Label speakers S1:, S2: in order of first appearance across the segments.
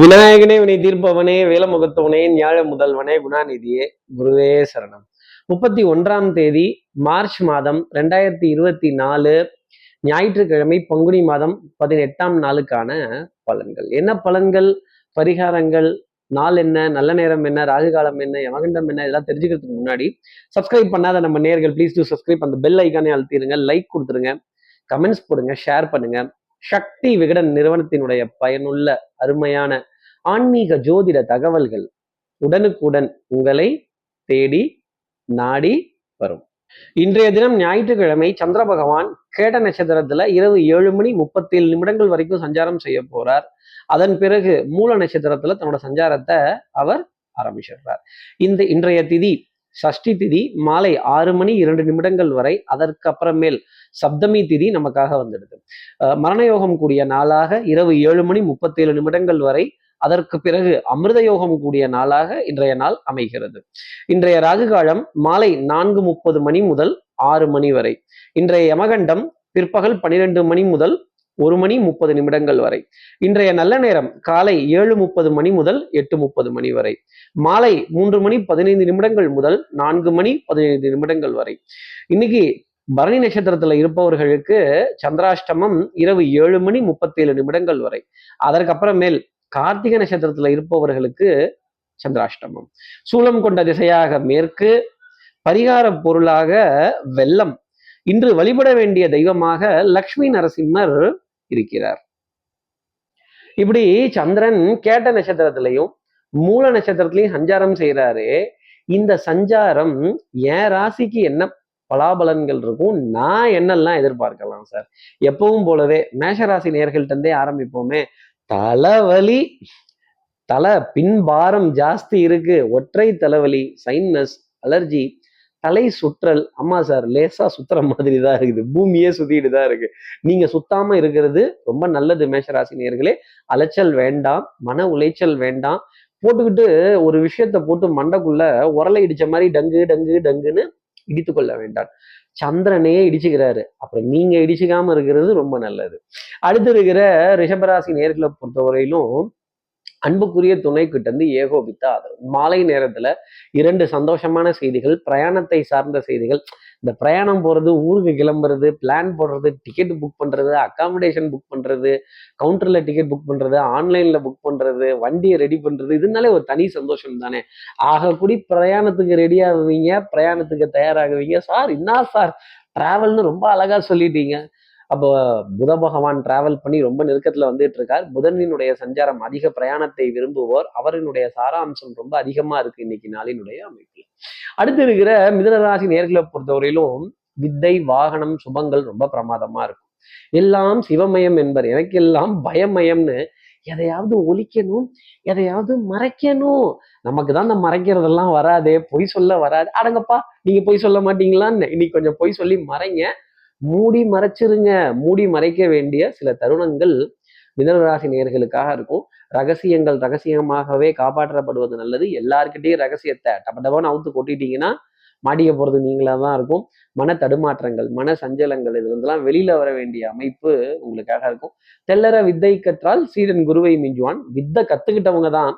S1: விநாயகனே வினை தீர்ப்பவனே வேலமுகத்தவனே ஞாழ முதல்வனே குணாநிதியே குருவே சரணம். முப்பத்தி ஒன்றாம் தேதி மார்ச் மாதம் ரெண்டாயிரத்தி இருபத்தி நாலு ஞாயிற்றுக்கிழமை பங்குனி மாதம் பதினெட்டாம் நாளுக்கான பலன்கள். என்ன பலன்கள்? பரிகாரங்கள் நாள் என்ன நல்ல நேரம் என்ன ராகு காலம் என்ன யமகண்டம் என்ன இதெல்லாம் தெரிஞ்சுக்கிறதுக்கு முன்னாடி சப்ஸ்கிரைப் பண்ணாத நம்ம நேர்கள் ப்ளீஸ் டூ சப்ஸ்கிரைப் அந்த பெல் ஐக்கானே அழுத்திடுங்க லைக் கொடுத்துருங்க கமெண்ட்ஸ் போடுங்க ஷேர் பண்ணுங்க. சக்தி விகடன் நிறுவனத்தினுடைய பயனுள்ள அருமையான ஆன்மீக ஜோதிட தகவல்கள் உடனுக்குடன் உங்களை தேடி நாடி வரும். இன்றைய தினம் ஞாயிற்றுக்கிழமை சந்திர பகவான் கேட்ட நட்சத்திரத்துல இரவு ஏழு மணி முப்பத்தி ஏழு நிமிடங்கள் வரைக்கும் சஞ்சாரம் செய்ய போறார். அதன் பிறகு மூல நட்சத்திரத்துல தன்னோட சஞ்சாரத்தை அவர் ஆரம்பிச்சிடுறார். இந்த இன்றைய திதி சஷ்டி திதி மாலை ஆறு மணி இரண்டு நிமிடங்கள் வரை அதற்கப்புறமேல் சப்தமி திதி நமக்காக வந்துடுது மரணயோகம் கூடிய நாளாக இரவு ஏழு மணி முப்பத்தேழு நிமிடங்கள் வரை அதற்கு பிறகு அமிர்த யோகம் கூடிய நாளாக இன்றைய நாள் அமைகிறது. இன்றைய ராகுகாலம் மாலை நான்கு முப்பது மணி முதல் ஆறு மணி வரை. இன்றைய யமகண்டம் பிற்பகல் பனிரெண்டு மணி முதல் ஒரு மணி முப்பது நிமிடங்கள் வரை. இன்றைய நல்ல நேரம் காலை ஏழு முப்பது மணி முதல் எட்டு முப்பது மணி வரை. மாலை மூன்று மணி பதினைந்து நிமிடங்கள் முதல் நான்கு மணி பதினைந்து நிமிடங்கள் வரை. இன்னைக்கு பரணி நட்சத்திரத்துல இருப்பவர்களுக்கு சந்திராஷ்டமம் இரவு ஏழு மணி முப்பத்தேழு நிமிடங்கள் வரை. அதற்கு அப்புறமேல் கார்த்திகை நட்சத்திரத்துல இருப்பவர்களுக்கு சந்திராஷ்டமம். சூலம் கொண்ட திசையாக மேற்கு பரிகார பொருளாக வெள்ளம். இன்று வழிபட வேண்டிய தெய்வமாக லக்ஷ்மி நரசிம்மர் இருக்கிறார். இப்படி சந்திரன் கேட்ட நட்சத்திரத்திலையும் மூல நட்சத்திரத்திலையும் சஞ்சாரம் செய்யறாரு இந்த சஞ்சாரம் என் ராசிக்கு என்ன பலாபலன்கள் இருக்கும் நான் என்னெல்லாம் எதிர்பார்க்கலாம் சார்? எப்பவும் போலவே மேஷராசி நேர்கள்ட்டே ஆரம்பிப்போமே. தலைவலி தலை பின்பாரம் ஜாஸ்தி இருக்கு. ஒற்றை தலைவலி சைனஸ் அலர்ஜி தலை சுற்றல் ஆமா சார் லேசா சுத்துற மாதிரி தான் இருக்குது. பூமியே சுத்திட்டு தான் இருக்கு. நீங்க சுத்தாம இருக்கிறது ரொம்ப நல்லது மேஷராசி நேர்களே அலைச்சல் வேண்டாம் மன உளைச்சல் வேண்டாம். போட்டுக்கிட்டு ஒரு விஷயத்த போட்டு மண்டைக்குள்ள உரலை இடிச்ச மாதிரி டங்கு டங்கு டங்குன்னு இடித்து கொள்ள வேண்டாம். சந்திரனையே இடிச்சுக்கிறாரு. அப்புறம் நீங்க இடிச்சுக்காம இருக்கிறது ரொம்ப நல்லது. அடுத்து இருக்கிற ரிஷபராசி நேர்களை பொறுத்தவரையிலும் அன்புக்குரிய துணை கிட்ட ஏகோபித்தா ஏகோபித்த ஆதரவு. மாலை நேரத்துல இரண்டு சந்தோஷமான செய்திகள் பிரயாணத்தை சார்ந்த செய்திகள். இந்த பிரயாணம் போறது ஊருக்கு கிளம்புறது பிளான் போடுறது டிக்கெட் புக் பண்றது அகாமடேஷன் புக் பண்றது கவுண்டர்ல டிக்கெட் புக் பண்றது ஆன்லைன்ல புக் பண்றது வண்டியை ரெடி பண்றது இதனாலே ஒரு தனி சந்தோஷம் தானே. ஆகக்கூடி பிரயாணத்துக்கு ரெடி ஆகுவீங்க பிரயாணத்துக்கு தயாராகுவீங்க. சார் என்ன சார்? டிராவல்னு ரொம்ப அழகா சொல்லிட்டீங்க. அப்போ புத பகவான் டிராவல் பண்ணி ரொம்ப நெருக்கத்துல வந்துட்டு இருக்கார். புதனினுடைய சஞ்சாரம் அதிக பிரயாணத்தை விரும்புவோர். அவரினுடைய சாராம்சம் ரொம்ப அதிகமா இருக்கு இன்னைக்கு நாளினுடைய அமைப்பில். அடுத்து இருக்கிற மிதனராசி நேர்களை பொறுத்தவரையிலும் வித்தை வாகனம் சுபங்கள் ரொம்ப பிரமாதமா இருக்கும். எல்லாம் சிவமயம் என்பர். எனக்கெல்லாம் பயமயம்னு எதையாவது ஒழிக்கணும் எதையாவது மறைக்கணும். நமக்கு தான் இந்த மறைக்கிறதெல்லாம் வராது பொய் சொல்ல வராது. அடங்கப்பா நீங்க பொய் சொல்ல மாட்டீங்களான்னு இன்னைக்கு கொஞ்சம் பொய் சொல்லி மறைங்க. மூடி மறைச்சிருங்க. மூடி மறைக்க வேண்டிய சில தருணங்கள் மிதனராசி நேர்களுக்காக இருக்கும். ரகசியங்கள் ரகசியமாகவே காப்பாற்றப்படுவது நல்லது. எல்லாருக்கிட்டையும் ரகசியத்தை டபடபன்னு அவுத்து கொட்டிட்டீங்கன்னா மாட்டிக்க போறது நீங்களா தான் இருக்கும். மன தடுமாற்றங்கள் மன சஞ்சலங்கள் இது வந்துலாம் வெளியில வர வேண்டிய அமைப்பு உங்களுக்காக இருக்கும். தெல்லற வித்தை கற்றால் சீடன் குருவை மிஞ்சுவான். வித்தை கத்துக்கிட்டவங்க தான்.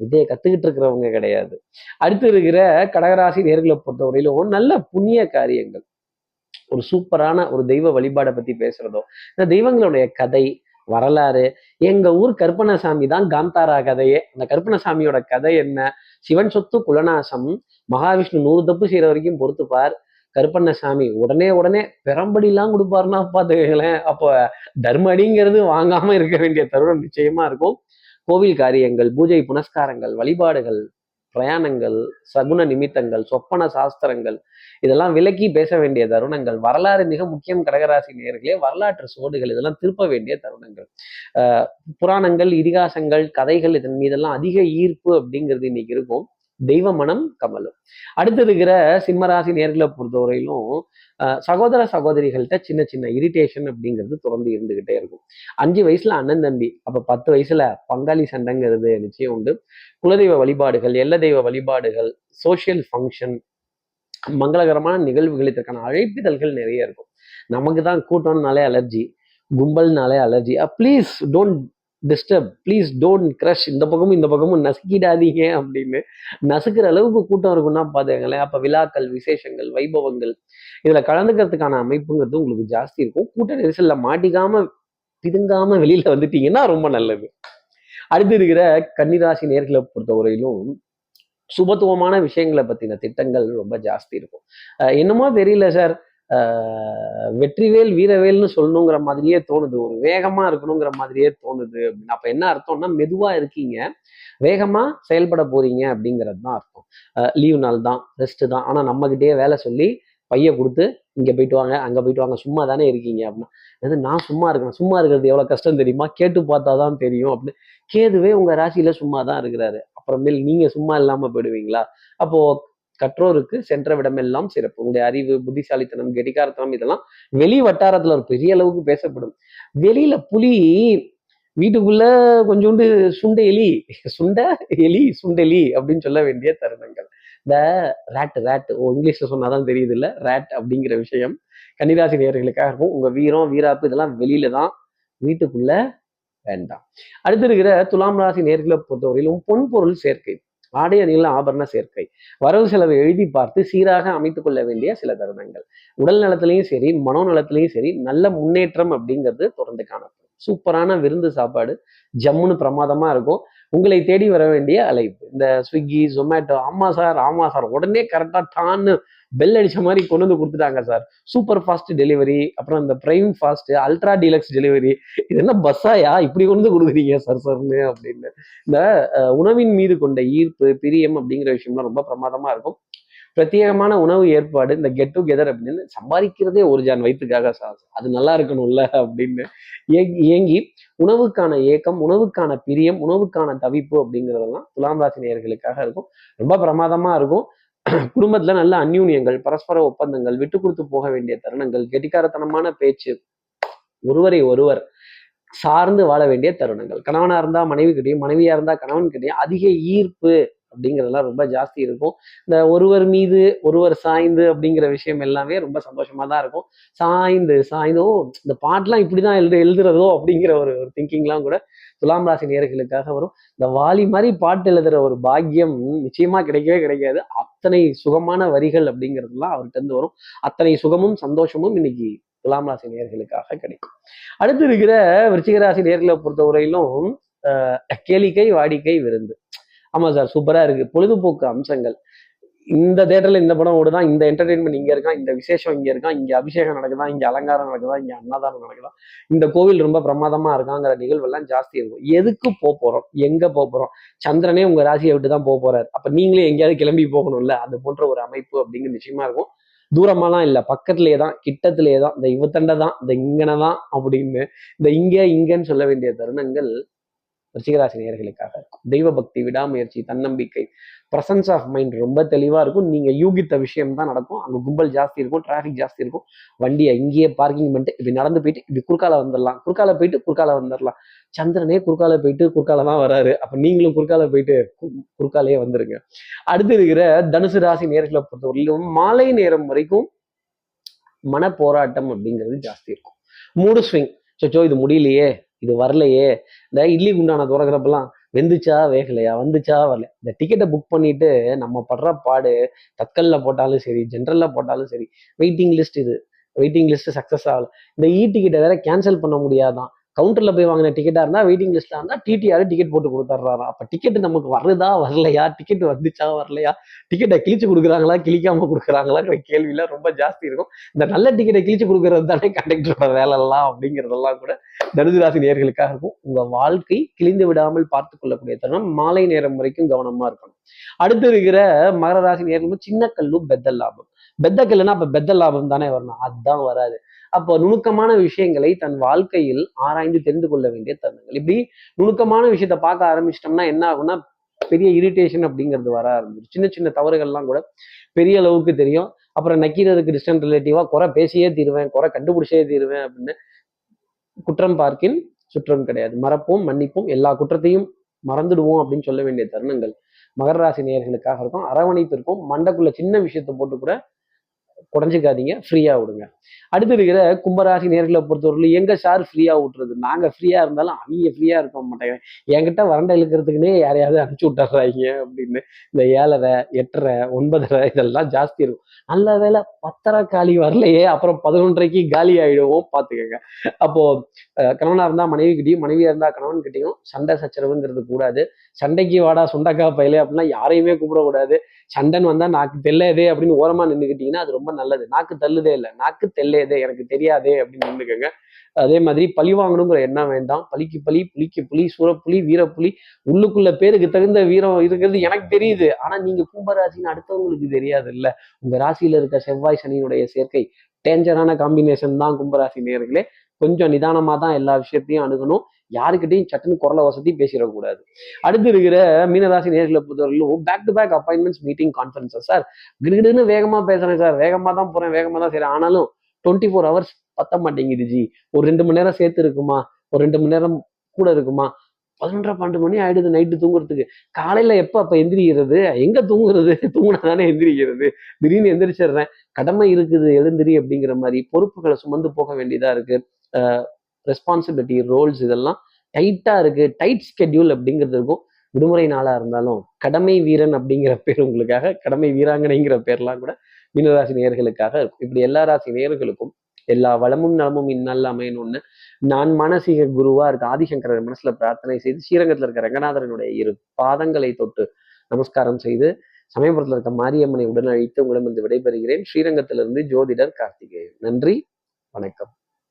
S1: வித்தையை கத்துக்கிட்டு இருக்கிறவங்க கிடையாது. அடுத்து இருக்கிற கடகராசி நேர்களை பொறுத்தவரையிலும் நல்ல புண்ணிய காரியங்கள். ஒரு சூப்பரான ஒரு தெய்வ வழிபாடை பத்தி பேசுறதோ இந்த தெய்வங்களுடைய கதை வரலாறு எங்க ஊர் கருப்பணசாமி தான் காந்தாரா கதையே. அந்த கருப்பணசாமியோட கதை என்ன? சிவன் சொத்து குலநாசம் மகாவிஷ்ணு நூறு தப்பு செய்யற வரைக்கும் பொறுத்துப்பார். கருப்பண்ணசாமி உடனே உடனே பெரம்படிலாம் கொடுப்பாருன்னா பார்த்துக்கங்களேன். அப்போ தர்மடிங்கிறது வாங்காம இருக்க வேண்டிய தருணம் நிச்சயமா இருக்கும். கோவில் காரியங்கள் பூஜை புனஸ்காரங்கள் வழிபாடுகள் பிரயாணங்கள் சகுன நிமித்தங்கள் சொப்பன சாஸ்திரங்கள் இதெல்லாம் விலக்கி பேச வேண்டிய தருணங்கள் வரலாறு மிக முக்கியம் கடகராசி நேர்களே வரலாற்று சுவடுகள் இதெல்லாம் திருப்ப வேண்டிய தருணங்கள். புராணங்கள் இதிகாசங்கள் கதைகள் இதன் மீதெல்லாம் அதிக ஈர்ப்பு அப்படிங்கிறது இன்னைக்கு இருக்கும். தெய்வ மனம் கமலும். அடுத்து இருக்கிற சிம்மராசி நேர்களை பொறுத்தவரையிலும் சகோதர சகோதரிகள்கிட்ட சின்ன சின்ன இரிட்டேஷன் அப்படிங்கிறது தொடர்ந்து இருந்துகிட்டே இருக்கும். அஞ்சு வயசுல அண்ணன் தம்பி அப்ப பத்து வயசுல பங்காளி சண்டைங்கிறது நிச்சயம் உண்டு. குலதெய்வ வழிபாடுகள் எல்ல தெய்வ வழிபாடுகள் சோஷியல் ஃபங்க்ஷன் மங்களகரமான நிகழ்வுகள் இதற்கான அழைப்பிதழ்கள் நிறைய இருக்கும். நமக்கு தான் கூட்டம்னாலே allergy கும்பல்னாலே allergy please don't disturb please don't crush இந்த பக்கமும் இந்த பக்கமும் நசுக்கிடாதீங்க அப்படின்னு நசுக்கிற அளவுக்கு கூட்டம் இருக்குன்னா பார்த்துக்கங்களேன் அப்போ விழாக்கள் விசேஷங்கள் வைபவங்கள் இதில் கலந்துக்கிறதுக்கான அமைப்புங்கிறது உங்களுக்கு ஜாஸ்தி இருக்கும். கூட்ட நெரிசலில் மாட்டிக்காம பிதுங்காமல் வெளியில வந்துட்டீங்கன்னா ரொம்ப நல்லது. அடுத்து இருக்கிற கன்னிராசி நேர்களை பொறுத்தவரையிலும் சுபத்துவமான விஷயங்களை பத்தின திட்டங்கள் ரொம்ப ஜாஸ்தி இருக்கும். என்னமோ தெரியல சார். வெற்றிவேல் வீரவேல்னு சொல்லணுங்கிற மாதிரியே தோணுது. ஒரு வேகமா இருக்கணுங்கிற மாதிரியே தோணுது அப்படின்னு. அப்ப என்ன அர்த்தம்னா மெதுவா இருக்கீங்க. வேகமா செயல்பட போறீங்க அப்படிங்கிறது தான் அர்த்தம். லீவ் நாள் தான் ரெஸ்ட் தான். ஆனா நம்மகிட்டயே வேலை சொல்லி பைய கொடுத்து இங்க போயிட்டு வாங்க அங்க போயிட்டு வாங்க சும்மா தானே இருக்கீங்க அப்படின்னா அது நான் சும்மா இருக்கேன் சும்மா இருக்கிறது எவ்வளவு கஷ்டம் தெரியுமா? கேட்டு பார்த்தா தான் தெரியும் அப்படின்னு. கேதுவே உங்க ராசியில சும்மா தான் இருக்கிறாரு. அப்புறமேல் நீங்க சும்மா இல்லாம போயிடுவீங்களா? அப்போ கற்றோருக்கு சென்ற விடமெல்லாம் சிறப்பு. உங்களுடைய அறிவு புத்திசாலித்தனம் கெடிகாரத்தனம் இதெல்லாம் வெளி வட்டாரத்துல ஒரு பெரிய அளவுக்கு பேசப்படும். வெளியில புலி வீட்டுக்குள்ள கொஞ்சோண்டு சுண்ட எலி சுண்ட எலி சுண்டெலி அப்படின்னு சொல்ல வேண்டிய தருணங்கள். இந்த ரேட் ரேட் ஓ இங்கிலீஷ்ல சொன்னாதான் தெரியுது இல்ல ரேட் அப்படிங்கிற விஷயம். கன்னிராசி நேர்களுக்காக இருக்கும். உங்க வீரம் வீராப்பு இதெல்லாம் வெளியில தான் வீட்டுக்குள்ள வேண்டாம். அடுத்து இருக்கிற துலாம் ராசி நேர்களை பொறுத்தவரையிலும் பொன் பொருள் சேர்க்கை. ஆடை அணிகள் ஆபரண சேர்க்கை. வரவு செலவை எழுதி பார்த்து சீராக அமைத்துக் கொள்ள வேண்டிய சில தருணங்கள். உடல் நலத்திலையும் சரி மனோ நலத்திலையும் சரி நல்ல முன்னேற்றம் அப்படிங்கிறது தொடர்ந்து காணப்படும். சூப்பரான விருந்து சாப்பாடு. ஜம்முன்னு பிரமாதமாக இருக்கும். உங்களை தேடி வர வேண்டிய அழைப்பு. இந்த ஸ்விக்கி ஜொமேட்டோ ஆமா சார் ஆமா சார். உடனே கரெக்டாக டான்னு பெல் அடிச்ச மாதிரி கொண்டு வந்து கொடுத்துட்டாங்க சார். சூப்பர் ஃபாஸ்ட் டெலிவரி அப்புறம் இந்த prime fast ultra deluxe delivery இது என்ன பஸ்ஸாயா இப்படி கொண்டு வந்து கொடுக்குறீங்க சார் சார்னு அப்படின்னு. இந்த உணவின் மீது கொண்ட ஈர்ப்பு பிரியம் அப்படிங்கிற விஷயம்லாம் ரொம்ப பிரமாதமா இருக்கும். பிரத்யேகமான உணவு ஏற்பாடு இந்த கெட் டுகெதர் அப்படின்னு சம்பாதிக்கிறதே ஒரு ஜான் வயிற்றுக்காக சார் அது நல்லா இருக்கணும்ல அப்படின்னு இயங்கி ஏங்கி உணவுக்கான ஏக்கம் உணவுக்கான பிரியம் உணவுக்கான தவிப்பு அப்படிங்கிறதெல்லாம் துலாம் ராசி நேயர்களுக்காக இருக்கும். ரொம்ப பிரமாதமா இருக்கும். குடும்பத்துல நல்ல அந்யூன்யங்கள் பரஸ்பர ஒப்பந்தங்கள் விட்டு கொடுத்து போக வேண்டிய தருணங்கள் கெட்டிக்காரத்தனமான பேச்சு ஒருவரை ஒருவர் சார்ந்து வாழ வேண்டிய தருணங்கள். கணவனா இருந்தா மனைவி கிட்டயும் மனைவியா இருந்தா கணவன் கிட்டயும் அதிக ஈர்ப்பு அப்படிங்கிறதெல்லாம் ரொம்ப ஜாஸ்தி இருக்கும். இந்த ஒருவர் மீது ஒருவர் சாய்ந்து அப்படிங்கிற விஷயம் எல்லாமே ரொம்ப சந்தோஷமா தான் இருக்கும். சாய்ந்து சாய்ந்தோ இந்த பாட்டெல்லாம் இப்படிதான் எழுது எழுதுறதோ அப்படிங்கிற ஒரு ஒரு திங்கிங்லாம் கூட துலாம் ராசி நேர்களுக்காக வரும். இந்த வாலி மாதிரி பாட்டு எழுதுற ஒரு பாக்கியம் நிச்சயமா கிடைக்கவே கிடைக்காது. அத்தனை சுகமான வரிகள் அப்படிங்கிறதுலாம் அவர்கிட்ட இருந்து வரும். அத்தனை சுகமும் சந்தோஷமும் இன்னைக்கு துலாம் ராசி நேர்களுக்காக கிடைக்கும். அடுத்து இருக்கிற விருச்சிக ராசி நேர்களை பொறுத்தவரையிலும் அஹ், கேளிக்கை வாடிக்கை விருந்து. ஆமாம் சார் சூப்பராக இருக்குது பொழுதுபோக்கு அம்சங்கள். இந்த தேட்டரில் இந்த படம் ஓடுதான் இந்த என்டர்டைன்மெண்ட் இங்கே இருக்கான் இந்த விசேஷம் இங்கே இருக்கான் இங்கே அபிஷேகம் நடக்குதா இங்கே அலங்காரம் நடக்குதா இங்கே அன்னதானம் நடக்குதா? இந்த கோவில் ரொம்ப பிரமாதமாக இருக்காங்கிற நிகழ்வெல்லாம் ஜாஸ்தி இருக்கும். எதுக்கு போக போகிறோம் எங்கே போக போகிறோம் சந்திரனே உங்கள் ராசியை விட்டு தான் போக போகிறார் அப்போ நீங்களே எங்கேயாவது கிளம்பி போகணும்ல? அது போன்ற ஒரு அமைப்பு அப்படிங்கிற நிச்சயமா இருக்கும். தூரமாலாம் இல்லை. பக்கத்துலேயே தான் கிட்டத்திலேயே தான் இந்த இவத்தண்டை தான் இந்த இங்கனை தான் அப்படின்னு இந்த இங்கே இங்கன்னு சொல்ல வேண்டிய தருணங்கள் ரிஷிகராசி நேர்களுக்காக இருக்கும். தெய்வ பக்தி விடாமுயற்சி தன்னம்பிக்கை பிரசன்ஸ் ஆஃப் மைண்ட் ரொம்ப தெளிவாக இருக்கும். நீங்கள் யூகித்த விஷயம் தான் நடக்கும். அங்கே கும்பல் ஜாஸ்தி இருக்கும் டிராஃபிக் ஜாஸ்தி இருக்கும். வண்டியை இங்கேயே பார்க்கிங் பண்ணிட்டு இப்படி நடந்து போயிட்டு இப்படி குறுக்கால வந்துடலாம். குறுக்கால போயிட்டு குறுக்கால வந்துடலாம். சந்திரனே குறுக்கால போயிட்டு குறுக்கால தான் வராரு. அப்போ நீங்களும் குறுக்கால போயிட்டு கு- குறுக்காலே வந்துருங்க. அடுத்து இருக்கிற தனுசு ராசி நேர்களை பொறுத்தவரையிலும் மாலை நேரம் வரைக்கும் மன போராட்டம் அப்படிங்கிறது ஜாஸ்தி இருக்கும். மூடு ஸ்விங் சச்சோ இது முடியலையே. இது வரலையே. இந்த இட்லி குண்டான துறக்கிறப்பெல்லாம் வெந்துச்சா வேகலையா? வந்துச்சா வரல இந்த டிக்கெட்டை புக் பண்ணிட்டு நம்ம படுற பாடு தட்கல்ல போட்டாலும் சரி ஜென்ரல்ல போட்டாலும் சரி வெயிட்டிங் லிஸ்ட் இது. வெயிட்டிங் லிஸ்ட் சக்ஸஸ் ஆகல. இந்த இ டிக்கெட்டை வேற கேன்சல் பண்ண முடியாதான். கவுண்டர்ல போய் வாங்கின டிக்கெட்டா இருந்தா வெயிட்டிங் லிஸ்ட்ல இருந்தா டிடிஆர் டிக்கெட் போட்டு கொடுத்துட்றாராம். அப்ப டிக்கெட் நமக்கு வருதா வரலையா? டிக்கெட் வந்துச்சா வரலையா? டிக்கெட்டை கிழிச்சு கொடுக்குறாங்களா கிழிக்காம கொடுக்குறாங்களாங்கிற கேள்விலாம் ரொம்ப ஜாஸ்தி இருக்கும். இந்த நல்ல டிக்கெட்டை கிழிச்சு கொடுக்கறது தானே கண்டக்டரோட வேலை எல்லாம் அப்படிங்கிறதெல்லாம் கூட தனுசு ராசி நேர்களுக்காக இருக்கும். உங்க வாழ்க்கை கிழிந்து விடாமல் பார்த்து கொள்ளக்கூடிய தருணம் மாலை நேரம் வரைக்கும் கவனமா இருக்கணும். அடுத்து இருக்கிற மகர ராசி நேர்களும் சின்ன கல்லும் பெத்த லாபம். பெத்த கல்லுனா அப்ப பெத்த லாபம் தானே வரணும். அதுதான் வராது. அப்போ நுணுக்கமான விஷயங்களை தன் வாழ்க்கையில் ஆராய்ந்து தெரிந்து கொள்ள வேண்டிய தருணங்கள். இப்படி நுணுக்கமான விஷயத்த பார்க்க ஆரம்பிச்சிட்டோம்னா என்ன ஆகும்னா பெரிய இரிட்டேஷன் அப்படிங்கிறது வர ஆரம்பிச்சு சின்ன சின்ன தவறுகள்லாம் கூட பெரிய அளவுக்கு தெரியும். அப்புறம் நக்கீரருக்கு டிஸ்டன்ட் ரிலேட்டிவா குறை பேசியே தீருவேன் குறை கண்டுபிடிச்சே தீருவேன் அப்படின்னு குற்றம் பார்க்கின் சுற்றம் கிடையாது. மறப்போம் மன்னிப்போம் எல்லா குற்றத்தையும் மறந்துடுவோம் அப்படின்னு சொல்ல வேண்டிய தருணங்கள் மகர ராசி நேர்களுக்காக இருக்கும். அரவணைப்பு இருக்கும். மண்டக்குள்ள சின்ன விஷயத்தை போட்டு கூட குறைஞ்சிக்காதீங்க ஃப்ரீயா விடுங்க. அடுத்து இருக்கிற கும்பராசி நேர்களை பொறுத்தவரையிலும் எங்க சார் ஃப்ரீயா விட்டுறது? நாங்க ஃப்ரீயா இருந்தாலும் அவங்க ஃப்ரீயா இருக்க மாட்டாங்க. என்கிட்ட வறண்ட இழுக்கிறதுக்குன்னே யாரையாவது அனுப்பிச்சி விட்டுறாங்க அப்படின்னு. இந்த ஏழரை எட்டரை ஒன்பதரை இதெல்லாம் ஜாஸ்தி இருக்கும். நல்ல வேளை பத்தரை காலி வரலையே அப்புறம் பதினொன்றரைக்கு காலி ஆகிடுவோம் பாத்துக்கோங்க. அப்போ கணவனாக கணவனா இருந்தா மனைவி கிட்டையும் மனைவியா இருந்தா கணவன் சண்டை சச்சரவுங்கிறது கூடாது. சண்டைக்கு வாடா சுண்டக்கா பயிலே அப்படின்னா யாரையுமே கூப்பிடக்கூடாது. சண்டன் வந்தா நாக்கு தெல்லையதே அப்படின்னு ஓரமா நின்றுக்கிட்டீங்கன்னா அது ரொம்ப நல்லது. நாக்கு தள்ளுதே இல்லை. நாக்கு தெல்லையதே எனக்கு தெரியாதே அப்படின்னு நின்றுக்கோங்க அதே மாதிரி பழி வாங்கணுங்கிற எண்ணம் வேண்டாம். பலிக்கு பலி புலிக்கு புலி சூரப்புலி வீரப்புலி உள்ளுக்குள்ள பேருக்கு தகுந்த வீரம் இருக்கிறது எனக்கு தெரியுது. ஆனா நீங்க கும்பராசின்னு அடுத்தவங்களுக்கு தெரியாது இல்ல உங்க ராசியில இருக்க செவ்வாய் சனியினுடைய சேர்க்கை டேஞ்சரான காம்பினேஷன் தான் கும்பராசி நேர்களே கொஞ்சம் நிதானமாக தான் எல்லா விஷயத்தையும் அணுகணும். யாருக்கிட்டையும் சட்டுன்னு குரல வசதி பேசிடக்கூடாது. அடுத்து இருக்கிற மீனராசி நேர்களை பொறுத்தவரையிலும் back to back appointments meeting conferences sir கிடுகிடுன்னு வேகமா பேசுறேன் சார். வேகமா தான் போறேன் வேகமா தான் செய்றேன். ஆனாலும் டுவெண்ட்டி ஃபோர் ஹவர்ஸ் பத்த மாட்டேங்குது ஜி. ஒரு ரெண்டு மணி நேரம் சேர்த்து இருக்குமா? ஒரு ரெண்டு மணி நேரம் கூட இருக்குமா? பதினொன்றரை பன்னெண்டு மணி ஆயிடுது நைட்டு தூங்குறதுக்கு. காலையில எப்ப அப்ப எந்திரிக்கிறது? எங்க தூங்குறது? தூங்குனா தானே எந்திரிக்கிறது. திடீர்னு எந்திரிச்சிடுறேன். கடமை இருக்குது எழுந்திரி அப்படிங்கிற மாதிரி பொறுப்புகளை சுமந்து போக வேண்டியதா இருக்கு. ரெஸ்பான்சிபிலிட்டி ரோல்ஸ் இதெல்லாம் டைட்டாக இருக்கு டைட் ஸ்கெட்யூல் அப்படிங்கிறது இருக்கும். விடுமுறை நாளாக இருந்தாலும் கடமை வீரன் அப்படிங்கிற பேர் உங்களுக்காக கடமை வீராங்கனைங்கிற பேர்லாம் கூட மீனராசி நேயர்களுக்காக இருக்கும். இப்படி எல்லா ராசி நேயர்களுக்கும் எல்லா வளமும் நலமும் இந்நாளில் அமையணும்னு நான் மானசீக குருவா இருக்க ஆதிசங்கரர் மனசுல பிரார்த்தனை செய்து ஸ்ரீரங்கத்தில் இருக்க ரங்கநாதரனுடைய இரு பாதங்களை தொட்டு நமஸ்காரம் செய்து சமயபுரத்தில் இருக்க மாரியம்மனை உடன் அழைத்து உங்களிடமிருந்து விடைபெறுகிறேன். ஸ்ரீரங்கத்திலிருந்து ஜோதிடர் கார்த்திகேயன். நன்றி வணக்கம்.